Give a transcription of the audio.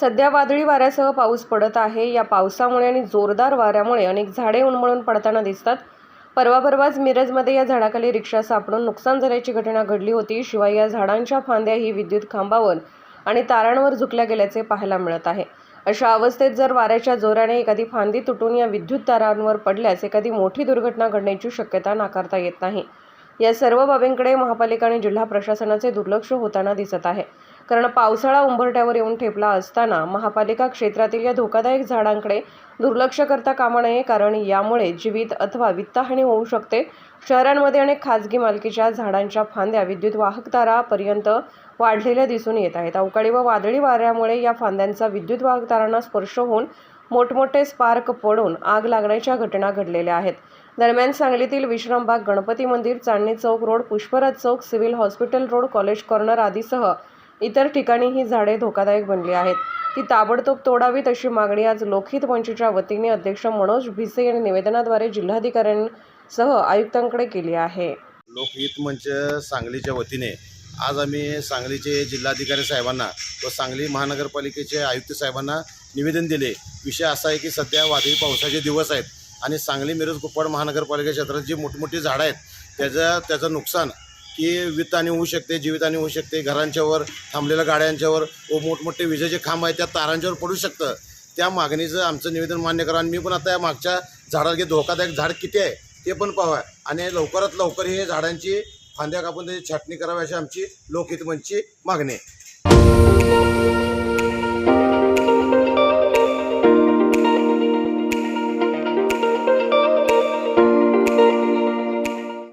सध्या वादळी वाऱ्यासह पाऊस पडत आहे. या पावसामुळे आणि जोरदार वाऱ्यामुळे अनेक झाडे उन्मळून पडताना दिसतात. परवा परवाच मिरजमध्ये या झाडाखाली रिक्षा सापडून नुकसान झाल्याची घटना घडली होती. शिवाय या झाडांच्या फांद्याही विद्युत खांबावर आणि तारांवर झुकल्या गेल्याचे पाहायला मिळत आहे. अशा अवस्थेत जर वाऱ्याच्या जोराने एखादी फांदी तुटून या विद्युत तारांवर पडल्यास एखादी मोठी दुर्घटना घडण्याची शक्यता नाकारता येत नाही. या सर्व बाबींकडे महापालिका आणि जिल्हा प्रशासनाचे दुर्लक्ष होताना दिसत आहे. कारण पावसाळा उंबरठ्यावर येऊन ठेपला असताना महापालिका क्षेत्रातील या धोकादायक झाडांकडे दुर्लक्ष करता कामा नये कारण यामुळे जीवित अथवा वित्तहानी होऊ शकते. शहरांमध्ये अनेक खाजगी मालकीच्या झाडांच्या फांद्या विद्युत वाहक तारापर्यंत वाढलेल्या दिसून येत आहेत. अवकाळी व वादळी वाऱ्यामुळे या फांद्यांचा विद्युत वाहक तारांना स्पर्श होऊन मोठमोठे स्पार्क पडून आग लागण्याच्या घटना घडलेल्या आहेत. दरम्यान सांगलीतील विश्रामबाग गणपती मंदिर Chandni Chowk road Pushpraj Chowk civil hospital road college corner आदीसह इतर ठिकाणी ही झाडे धोकादायक बनली आहेत. ती ताबडतोब तोडावीत अशी मागणी आज लोकहित मंचच्या वतीने अध्यक्ष मनोज भिसे यांनी निवेदनाद्वारे जिल्हाधिकाऱ्यांसह आयुक्तांकडे केली आहे. लोकहित मंच सांगलीच्या वतीने आज आम्ही सांगलीचे जिल्हाधिकारी साहेबांना व सांगली महानगरपालिकेचे आयुक्त साहेबांना निवेदन दिले. विषय असा आहे की सध्या वादळी पावसाचे दिवस आहेत आणि सांगली मिरज कुप्पाड महानगरपालिका क्षेत्रात जी मोठमोठी झाडं आहेत त्याचं त्याचं नुकसान की वित्तहानी होऊ शकते जीवितहानी होऊ शकते घरांच्यावर थांबलेल्या गाड्यांच्यावर व मोठमोठे विजेचे खांब आहेत त्या तारांच्यावर पडू शकतं. त्या मागणीचं आमचं निवेदन मान्य करा आणि मी पण आता या मागच्या झाडाला की धोकादायक झाड किती आहे ते पण पाहावं आणि लवकरात लवकर हे झाडांची फांद्या कापून त्याची छाटणी करावी अशी आमची लोकहितमची मागणी आहे.